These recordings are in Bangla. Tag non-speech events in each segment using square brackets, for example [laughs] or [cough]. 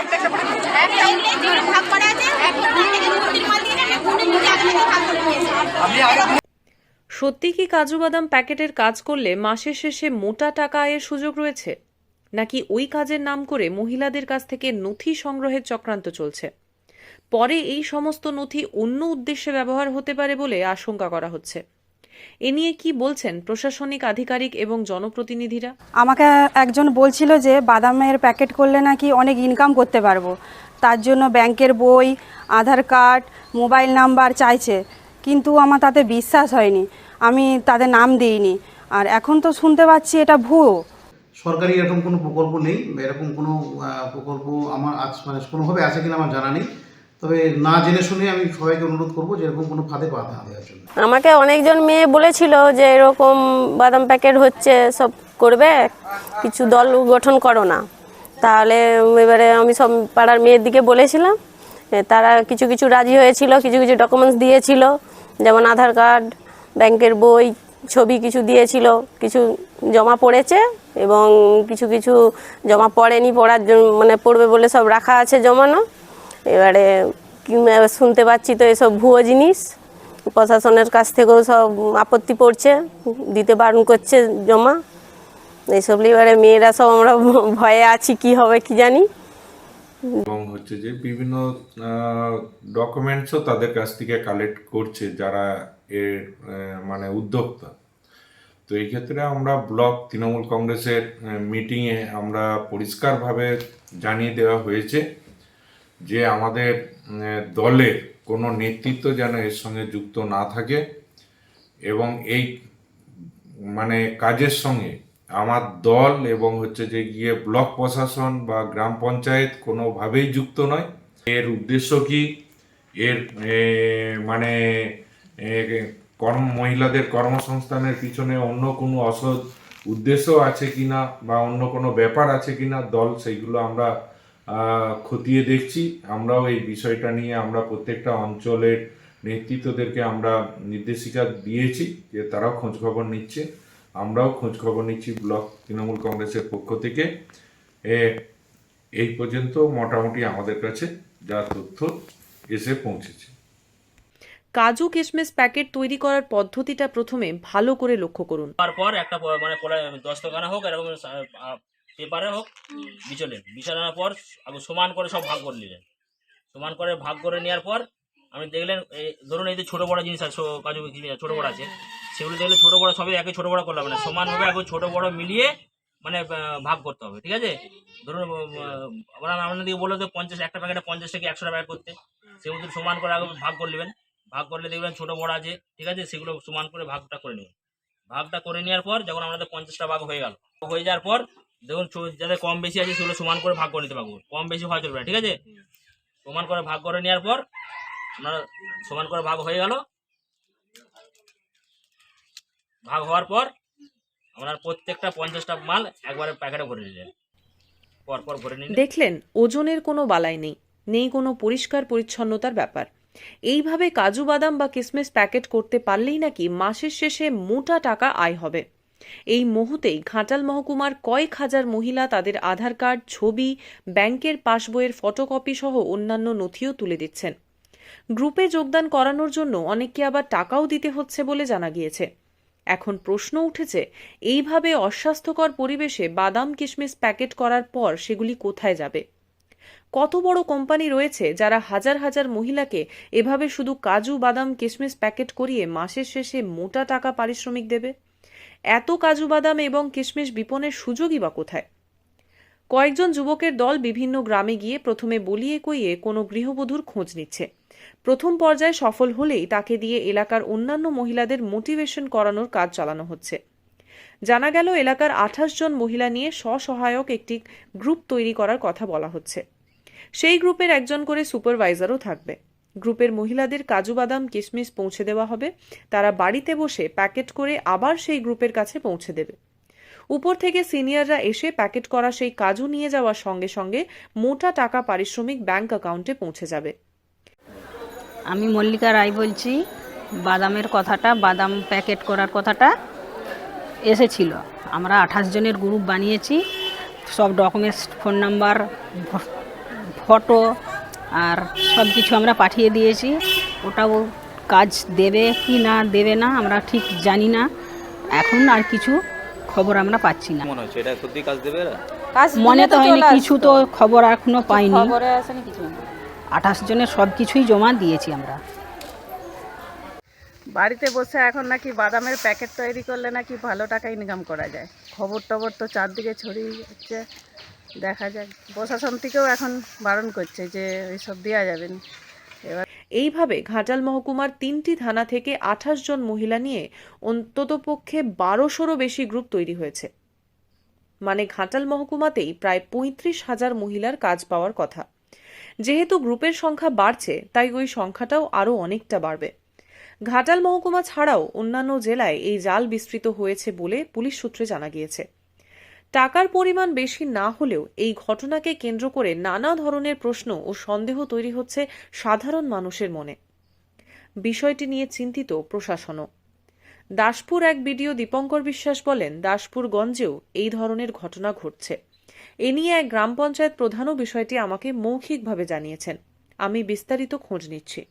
একটা একটা করে ভাগ করা আছে। আগে সত্যি কি কাজু বাদাম প্যাকেটের কাজ করলে মাসের শেষে মোটা টাকা আয়ের সুযোগ রয়েছে? নাকি ওই কাজের নাম করে মহিলাদের কাছ থেকে নথি সংগ্রহের চক্রান্ত চলছে? পরে এই সমস্ত নথি অন্য উদ্দেশ্যে ব্যবহার হতে পারে বলে আশঙ্কা করা হচ্ছে। এ নিয়ে কি বলছেন প্রশাসনিক আধিকারিক এবং জনপ্রতিনিধিরা? আমাকে একজন বলছিল যে বাদামের প্যাকেট করলে নাকি অনেক ইনকাম করতে পারব। তার জন্য ব্যাংকের বই আধার কার্ড মোবাইল নাম্বার চাইছে। কিন্তু আমার তাতে বিশ্বাস হয়নি। আমি তাদের নাম দিইনি। আর এখন তো শুনতে পাচ্ছি এটা ভুয়ো। সরকারি এরকম কোনো প্রকল্প নেই। এরকম কোনো প্রকল্প আমার আজ মানে কোনোভাবে আছে কিনা আমার জানা নেই। তবে না জেনে শুনে আমি সবাইকে অনুরোধ করব যে এরকম কোনো ফাঁদে পা দেওয়ার জন্য। আমাকে অনেকজন মেয়ে বলেছিল যে এরকম বাদাম প্যাকেট হচ্ছে, সব করবে, কিছু দল গঠন করো না। তাহলে এবারে আমি সব পাড়ার মেয়ের দিকে বলেছিলাম তারা কিছু কিছু রাজি হয়েছিল, কিছু কিছু ডকুমেন্টস দিয়েছিল, যেমন আধার কার্ড, ব্যাংকের বই, ছবি কিছু দিয়েছিল, কিছু জমা পড়েছে এবং কিছু কিছু জমা পড়েনি, পড়ার জন্য মানে পড়বে বলে সব রাখা আছে জমানো। এবারে শুনতে পাচ্ছি তো এসব ভুয়ো জিনিস। প্রশাসনের কাছ থেকেও সব আপত্তি পড়ছে, দিতে বারণ করছে জমা। এইসব এবারে মেয়েরা সব আমরা [laughs] ভয়ে আছি, কি হবে কি জানি। এবং হচ্ছে যে বিভিন্ন ডকুমেন্টসও তাদের কাছ থেকে কালেক্ট করছে যারা এর মানে উদ্যোক্তা। তো এই ক্ষেত্রে আমরা ব্লক তৃণমূল কংগ্রেসের মিটিংয়ে আমরা পরিষ্কারভাবে জানিয়ে দেওয়া হয়েছে। যে আমাদের দলের কোনো নেতৃত্ব যেন এর সঙ্গে যুক্ত না থাকে এবং এই মানে কাজের সঙ্গে আমার দল এবং হচ্ছে যে গিয়ে ব্লক প্রশাসন বা গ্রাম পঞ্চায়েত কোনোভাবেই যুক্ত নয়। এর উদ্দেশ্য কি? এর মানে কর্ম, মহিলাদের কর্মসংস্থানের পিছনে অন্য কোনো অসৎ উদ্দেশ্য আছে কিনা বা অন্য কোনো ব্যাপার আছে কিনা দল, সেইগুলো আমরা খতিয়ে দেখছি। আমরাও এই বিষয়টা নিয়ে আমরা প্রত্যেকটা অঞ্চলের নেতৃত্বদেরকে আমরা নির্দেশিকা দিয়েছি যে তারাও খোঁজখবর নিচ্ছে। আমরাও খোঁজখবর নিচ্ছি ব্লক তৃণমূল কংগ্রেসের পক্ষ থেকে। এ, এই পর্যন্ত মোটামুটি আমাদের কাছে যা তথ্য এসে পৌঁছেছে। কাজু কিশমিশ প্যাকেট তৈরি করার পদ্ধতিটা প্রথমে ভালো করে লক্ষ্য করুন। তারপর একটা মানে পড়ে দস্তখানা হোক এরকম পেপারে হোক বিচলেন বিচলানোর পর সমান করে সব ভাগ করে নিলেন। সমান করে ভাগ করে নেওয়ার পর আপনি দেখলেন এই ধরুন এই যে ছোটো বড়ো জিনিস আছে কাজু ছোটো বড় আছে সেগুলো দেখলে ছোটো বড়ো সবই একে ছোটো বড়ো করলে হবে না সমানভাবে আগে ছোটো বড়ো মিলিয়ে মানে ভাগ করতে হবে ঠিক আছে? ধরুন আবার আপনাদেরকে বলল যে পঞ্চাশ একটা প্যাকেটে পঞ্চাশ থেকে একশো প্যাকেট করতে। সেই মতো সমান করে আগে ভাগ করে নেবেন। ভাগ করলে দেখবেন ছোটো বড়ো আছে ঠিক আছে? সেগুলো সমান করে ভাগটা করে নেবেন। ভাগটা করে নেওয়ার পর যখন আমাদের পঞ্চাশটা ভাগ হয়ে গেল হয়ে যাওয়ার পর দেখুন যাদের কম বেশি আছে সেগুলো সমান করে ভাগ করে নিতে পারব। কম বেশি হওয়া চলবে না ঠিক আছে? সমান করে ভাগ করে নেওয়ার পর আপনারা সমান করে ভাগ হয়ে গেল। ভাগ হওয়ার পর আপনার প্রত্যেকটা পঞ্চাশটা মাল একবারে প্যাকেটে ভরে নিলেন। পর পর ভরে নিলেন। দেখলেন ওজনের কোনো বালাই নেই নেই কোনো পরিষ্কার পরিচ্ছন্নতার ব্যাপার। এইভাবে কাজু বাদাম বা কিসমিস প্যাকেট করতে পারলেই নাকি মাসের শেষে মোটা টাকা আয় হবে। এই মুহূর্তেই ঘাটাল মহকুমার কয়েক হাজার মহিলা তাদের আধার কার্ড, ছবি, ব্যাংকের পাসবইয়ের ফটোকপি সহ অন্যান্য নথিও তুলে দিচ্ছেন। গ্রুপে যোগদান করানোর জন্য অনেককে আবার টাকাও দিতে হচ্ছে বলে জানা গিয়েছে। এখন প্রশ্ন উঠেছে, এইভাবে অস্বাস্থ্যকর পরিবেশে বাদাম, কিশমিশ প্যাকেট করার পর সেগুলি কোথায় যাবে? কত বড় কোম্পানি রয়েছে যারা হাজার হাজার মহিলাকে এভাবে শুধু কাজু, বাদাম, কিশমিশ প্যাকেট করিয়ে মাসের শেষে মোটা টাকা পারিশ্রমিক দেবে? এত কাজু বাদাম এবং কিশমিশ বিপণের সুযোগই বা কোথায়? কয়েকজন যুবকের দল বিভিন্ন গ্রামে গিয়ে প্রথমে বলিয়ে কইয়ে কোনো গৃহবধূর খোঁজ নিচ্ছে। প্রথম পর্যায়ে সফল হলেই তাকে দিয়ে এলাকার অন্যান্য মহিলাদের মোটিভেশন করানোর কাজ চালানো হচ্ছে। জানা গেল এলাকার আঠাশ জন মহিলা নিয়ে স্বসহায়ক একটি গ্রুপ তৈরি করার কথা বলা হচ্ছে। সেই গ্রুপের একজন করে সুপারভাইজারও থাকবে। গ্রুপের মহিলাদের কাজু বাদাম কিশমিশ পৌঁছে দেওয়া হবে। তারা বাড়িতে বসে প্যাকেট করে আবার সেই গ্রুপের কাছে পৌঁছে দেবে। উপর থেকে সিনিয়ররা এসে প্যাকেট করা সেই কাজু নিয়ে যাওয়ার সঙ্গে সঙ্গে মোটা টাকা পারিশ্রমিক ব্যাংক অ্যাকাউন্টে পৌঁছে যাবে। আমি মল্লিকা রায় বলছি, বাদামের কথাটা, বাদাম প্যাকেট করার কথাটা এসেছিল। আমরা আঠাশ জনের গ্রুপ বানিয়েছি, সব ডকুমেন্টস, ফোন নাম্বার ফটো আর সব কিছু আমরা পাঠিয়ে দিয়েছি। ওটাও কাজ দেবে কি না দেবে না আমরা ঠিক জানি না। এখন আর কিছু খবর আমরা পাচ্ছি না। মনে হচ্ছে এটা সত্যি কাজ দেবে কাজ মনে তো হয়নি কিছু তো খবর এখনও পাইনি। খবরে আসেনি কিছু আঠাশ জনের সব কিছুই জমা দিয়েছি আমরা। বাড়িতে বসে এখন নাকি বাদামের প্যাকেট তৈরি করলে নাকি ভালো টাকা ইনকাম করা যায়। খবর টবর তো চারদিকে ছড়িয়ে যাচ্ছে। দেখা যাক। প্রশাসন থেকেও এখন বারণ করছে যে এইসব দেওয়া যাবে না। এইভাবে ঘাটাল মহকুমার তিনটি থানা থেকে আঠাশ জন মহিলা নিয়ে অন্ততপক্ষে বারোশোরও বেশি গ্রুপ তৈরি হয়েছে। মানে ঘাটাল মহকুমাতেই প্রায় পঁয়ত্রিশ হাজার মহিলার কাজ পাওয়ার কথা। যেহেতু গ্রুপের সংখ্যা বাড়ছে, তাই ওই সংখ্যাটাও আরও অনেকটা বাড়বে। ঘাটাল মহকুমা ছাড়াও অন্যান্য জেলায় এই জাল বিস্তৃত হয়েছে বলে পুলিশ সূত্রে জানা গিয়েছে। টাকার পরিমাণ বেশি না হলেও এই ঘটনাকে কেন্দ্র করে নানা ধরনের প্রশ্ন ও সন্দেহ তৈরি হচ্ছে সাধারণ মানুষের মনে। বিষয়টি নিয়ে চিন্তিত প্রশাসনও। দাসপুর এক বিডিও দীপঙ্কর বিশ্বাস বলেন, দাসপুরগঞ্জেও এই ধরনের ঘটনা ঘটছে। এ নিয়ে এক গ্রাম পঞ্চায়েত প্রধানও বিষয়টি আমাকে মৌখিকভাবে জানিয়েছেন। আমি বিস্তারিত খোঁজ নিচ্ছি।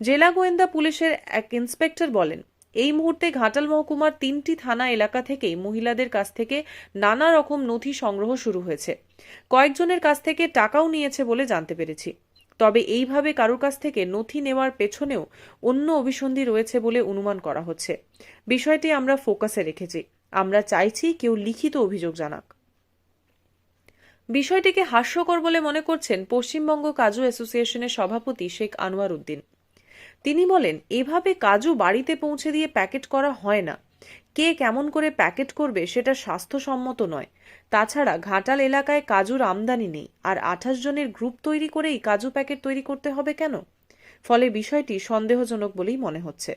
জেলা গোয়েন্দা পুলিশের এক ইন্সপেক্টর বলেন এই মুহূর্তে ঘাটাল মহকুমার তিনটি থানা এলাকা থেকেই মহিলাদের কাছ থেকে নানা রকম নথি সংগ্রহ শুরু হয়েছে। কয়েকজনের কাছ থেকে টাকাও নিয়েছে বলে জানতে পেরেছি। তবে এইভাবে কারোর কাছ থেকে নথি নেওয়ার পেছনেও অন্য অভিসন্ধি রয়েছে বলে অনুমান করা হচ্ছে। বিষয়টি আমরা ফোকাসে রেখেছি। আমরা চাইছি কেউ লিখিত অভিযোগ জানাক। বিষয়টিকে হাস্যকর বলে মনে করছেন পশ্চিমবঙ্গ কাজু অ্যাসোসিয়েশনের সভাপতি শেখ আনোয়ার উদ্দিন। তিনি বলেন, এভাবে কাজু বাড়িতে পৌঁছে দিয়ে প্যাকেট করা হয় না। কে কেমন করে প্যাকেট করবে সেটা স্বাস্থ্যসম্মত নয়। তাছাড়া ঘাটাল এলাকায় কাজুর আমদানি নেই। আর আঠাশ জনের গ্রুপ তৈরি করেই কাজু প্যাকেট তৈরি করতে হবে কেন? ফলে বিষয়টি সন্দেহজনক বলেই মনে হচ্ছে।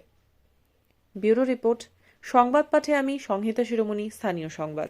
ব্যুরো রিপোর্ট সংবাদ পাঠে আমি সংহিতা শিরোমণি, স্থানীয় সংবাদ।